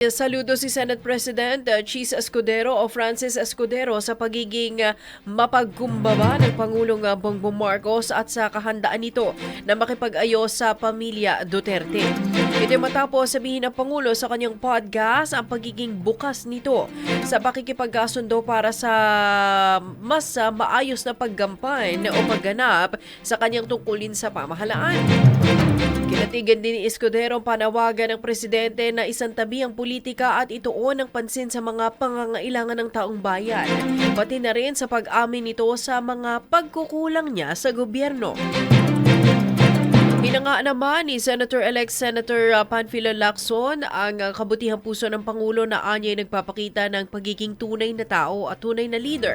Saludo si Senate President uh, Cheese Escudero o Francis Escudero sa pagiging uh, mapagkumbaba ng Pangulong uh, Bongbong Marcos at sa kahandaan nito na makipag-ayos sa pamilya Duterte. Ito matapos sabihin ng Pangulo sa kanyang podcast ang pagiging bukas nito sa pakikipagkasundo para sa mas maayos na paggampan o pagganap sa kanyang tungkulin sa pamahalaan. Kinatigan din ni Escudero ang panawagan ng presidente na isang tabi ang politika at ituon ang pansin sa mga pangangailangan ng taong bayan, pati na rin sa pag-amin nito sa mga pagkukulang niya sa gobyerno. Hinanga naman ni Senator-elect Senator uh, Panfilo Lacson ang uh, kabutihang puso ng Pangulo na anya ay nagpapakita ng pagiging tunay na tao at tunay na leader.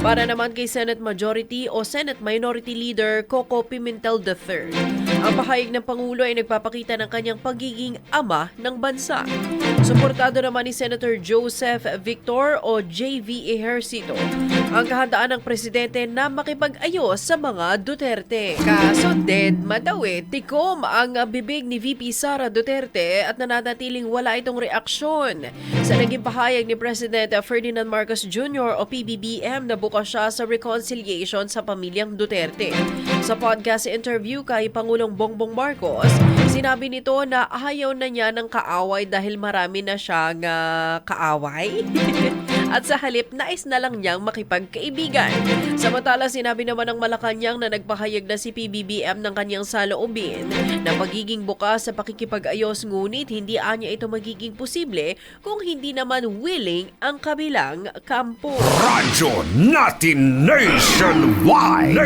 Para naman kay Senate Majority o Senate Minority Leader Coco Pimentel III. Ang pahayag ng Pangulo ay nagpapakita ng kanyang pagiging ama ng bansa. Suportado naman ni Senator Joseph Victor o JV Ejercito ang kahandaan ng presidente na makipag-ayos sa mga Duterte. Kaso dead madawi, tikom ang bibig ni VP Sara Duterte at nananatiling wala itong reaksyon sa naging pahayag ni President Ferdinand Marcos Jr. o PBBM na bukas siya sa reconciliation sa pamilyang Duterte. Sa podcast interview kay Pangulong Bongbong Marcos, sinabi nito na ayaw na niya ng kaaway dahil marami na siyang ah, kaaway. At sa halip, nais na lang niyang makipagkaibigan. Samantala, sinabi naman ng Malacanang na nagpahayag na si PBBM ng kanyang saloobin na magiging bukas sa pakikipag-ayos ngunit hindi anya ito magiging posible kung hindi naman willing ang kabilang kampo. Radyo natin nationwide.